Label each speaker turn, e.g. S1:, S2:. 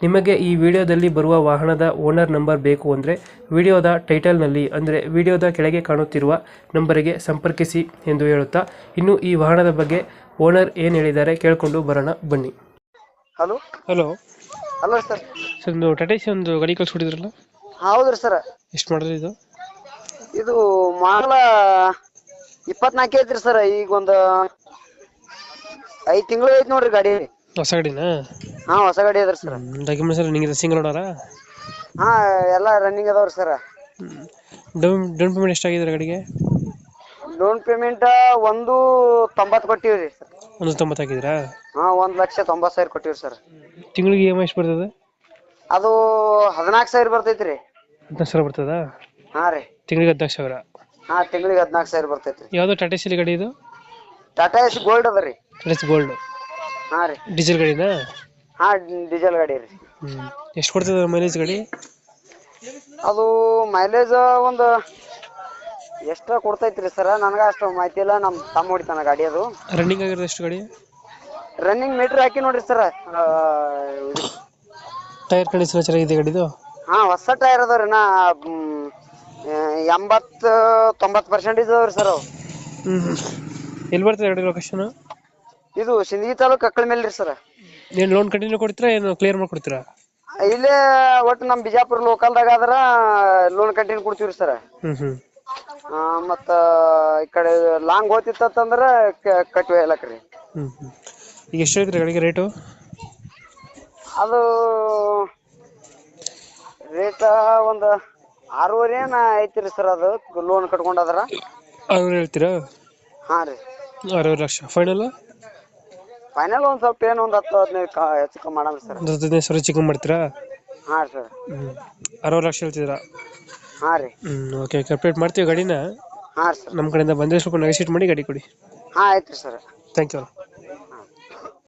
S1: ನಿಮಗೆ ಈ ವಿಡಿಯೋದಲ್ಲಿ ಬರುವ ವಾಹನದ ಓನರ್ ನಂಬರ್ ಬೇಕು ಅಂದರೆ ವಿಡಿಯೋದ ಟೈಟಲ್ನಲ್ಲಿ ಅಂದರೆ ವಿಡಿಯೋದ ಕೆಳಗೆ ಕಾಣುತ್ತಿರುವ ನಂಬರಿಗೆ ಸಂಪರ್ಕಿಸಿ ಎಂದು ಹೇಳುತ್ತಾ ಇನ್ನು ಈ ವಾಹನದ ಬಗ್ಗೆ ಓನರ್ ಏನು ಹೇಳಿದ್ದಾರೆ ಕೇಳಿಕೊಂಡು ಬರೋಣ ಬನ್ನಿ.
S2: Hello?
S1: Hello.
S2: Hello sir.
S1: Sir ಒಂದು ಟಾಟೇಸಿ ಒಂದು ಗಾಡಿ ಕಳ್ಸಿಬಿಟ್ಟಿದ್ರಲ್ಲ
S2: ಹೌದ್ರಿ ಸರ್.
S1: ಎಷ್ಟು ಮಾಡಿದ್ರಿ ಇದು?
S2: ಇದು ಮಾಡಲ ಇಪ್ಪತ್ನಾಲ್ಕು ಐತ್ರಿ ಸರ್ ಈಗ ಒಂದು ಐದು ತಿಂಗಳು ಐತೆ ನೋಡ್ರಿ ಗಾಡಿ.
S1: ಹೊಸ ಗಾಡಿನಾ
S2: ಹಾ ಹೊಸ ಗಾಡಿ ಅದ್ರಿ ಸರ್.
S1: ಡಾಕ್ಯುಮೆಂಟ್ಸ್ ಎಲ್ಲ ನಿಂಗೆ ಸಿಂಗಲ್ ಓಡಾರ
S2: ಹಾ ಎಲ್ಲ ರನ್ನಿಂಗ್ ಅದಾವ್ರಿ ಸರ್.
S1: ಡೌನ್ ಡೌನ್ ಪೇಮೆಂಟ್ ಎಷ್ಟಾಗಿದೆ ಗಾಡಿಗೆ?
S2: ಲೋನ್ ಪೇಮೆಂಟ್ ಒಂದು ತೊಂಬತ್ತು ಕೊಟ್ಟಿವ್ರಿ ಸರ್.
S1: ಒಂದು ತೊಂಬತ್ತು ಹಾಕಿದ್ರ?
S2: ಹಾ ಒಂದ್ ಲಕ್ಷ ತೊಂಬತ್ತು ಸಾವಿರ ಕೊಟ್ಟಿವ್ರಿ ಸರ್.
S1: ತಿಂಗಳಿಗೆ ಇ ಎಂ ಐ ಎಷ್ಟು ಬರ್ತದೆ?
S2: ಅದು ಹದಿನಾಲ್ಕು ಸಾವಿರ ಬರ್ತೈತ್ರಿ.
S1: ಹದಿನಾಲ್ಕು ಸಾವಿರ ಬರ್ತದಾ?
S2: ಹಾ ರೀ.
S1: ತಿಂಗಳಿಗೆ ಹದಿನಾಲ್ಕು ಸಾವಿರ?
S2: ಹಾ ತಿಂಗಳಿಗೆ ಹದಿನಾಲ್ಕು ಸಾವಿರ ಬರ್ತೈತಿ
S1: ಯಾವುದು ಟಾಟಾ ಸಿಲಿ ಗಾಡಿ ಇದು?
S2: ಟಾಟಾ ಎಸ್ ಗೋಲ್ಡ್ ಅದ ರೀ.
S1: ಟಾಟಾ ಗೋಲ್ಡ್
S2: ಹಾ ರೀ.
S1: ಡೀಸೆಲ್ ಗಾಡಿನಾ?
S2: ಹಾ ಡೀಸೆಲ್ ಗಾಡಿ ರೀ.
S1: ಹ್ಮ್. ಎಷ್ಟು ಕೊಡ್ತದೆ ಮೈಲೇಜ್ ಗಾಡಿ?
S2: ಅದು ಮೈಲೇಜ್ ಒಂದು ಎಷ್ಟ ಕೊಡ್ತೈತ್ರಿ ಸರ್? ನನಗ ಅಷ್ಟು ಮಾಹಿತಿ ಇಲ್ಲ. ನಮ್ಮ ತಮ್ಮ ಹೊಡಿತಾನ ಗಾಡಿ ಅದು.
S1: ರನ್ನಿಂಗ್ ಆಗಿರೋದು ಎಷ್ಟು ಗಾಡಿ?
S2: ರನ್ನಿಂಗ್ ಮೀಟರ್ ಹಾಕಿ ನೋಡ್ರಿ ಸರ್.
S1: ಟೈರ್ ಕಂಡೀಷನ್ ಚೆನ್ನಾಗಿದೆ ಗಾಡಿದು?
S2: ಹಾ ಹೊಸ ಟೈರ್ ಅದಾವ್ರಿ ನಾ. ಎಂಬತ್ತು ತೊಂಬತ್ತು ಪರ್ಸೆಂಟೇಜ್ ಅದಾವ್ರಿ ಸರ್ ಅವು.
S1: ಹ್ಮ್ ಎಲ್ಲಿ ಬರ್ತದೆ ಗಾಡಿ ಲೊಕೇಶನ್
S2: ಇದು ಸಿಂದಗಿ ತಾಲೂಕ್ ಕಕ್ಕಳ ಮೇಲೆ ರೀ ಸರ್.
S1: ಏನು ಲೋನ್ ಕಂಟಿನ್ಯೂ ಕೊಡ್ತೀರಾ ಏನು ಕ್ಲಿಯರ್ ಮಾಡ್ಕೊಡ್ತೀರಾ?
S2: ಇಲ್ಲೇ ಒಟ್ಟು ನಮ್ ಬಿಜಾಪುರ ಲೋಕಲ್ದಾಗ ಆದ್ರ ಲೋನ್ ಕಂಟಿನ್ಯೂ ಕೊಡ್ತೀವ್ರಿ ಸರ್.
S1: ಹ್ಮ್ ಹ್ಮ್.
S2: ಮತ್ತ ಈ ಕಡೆ ಲಾಂಗ್ ಹೋತಿತ್ತಂದ್ರ ಕಟ್ವೆ ಎಲ್ಲ
S1: ಹ್ಮ್ ಹ್ಮ್. ಈಗ ಎಷ್ಟು ಐತ್ರಿ ಗಾಡಿಗೆ ರೇಟು
S2: ಅದು ರೇಟ್ ಒಂದ್ ಆರೂವರೆ ಏನ ಐತ್ರಿ ಸರ್ ಅದು ಲೋನ್ ಕಟ್ಕೊಂಡದ್ರ
S1: ಆರೂವರೆ ಹೇಳ್ತೀರಾ?
S2: ಹಾ ರೀ.
S1: ಆರೂವರೆ ಲಕ್ಷ. ಫೈನಲ್
S2: ಫೈನಲ್ ಒಂದ್ ಸ್ವಲ್ಪ ಏನು ಒಂದ್ ಹತ್ತು ಹದಿನೈದು ಕ ಹೆಚ್ಚು ಕಮ್ಮಿ ಮಾಡಲ್ಲ ಸರ್.
S1: ಒಂದು ಹದಿನೈದು ಸಾವಿರ ಚಿಕನ್ ಮಾಡ್ತೀರಾ?
S2: ಹಾ ಸರ್.
S1: ಹ್ಮ್. ಆರೂವರೆ ಲಕ್ಷ ಹೇಳ್ತಿದ್ದೀರಾ?
S2: ಹಾಂ ರೀ.
S1: ಹ್ಞೂ ಓಕೆ ಕಂಪ್ಲೀಟ್ ಮಾಡ್ತೀವಿ ಗಾಡಿನ.
S2: ಹಾ ಸರ್.
S1: ನಮ್ಮ ಕಡೆಯಿಂದ ಬಂದರೆ ಸ್ವಲ್ಪ ನೆಗೋಸಿಯೇಟ್ ಮಾಡಿ ಗಾಡಿ ಕೊಡಿ.
S2: ಹಾ ರೀ ಸರ್.
S1: Thank you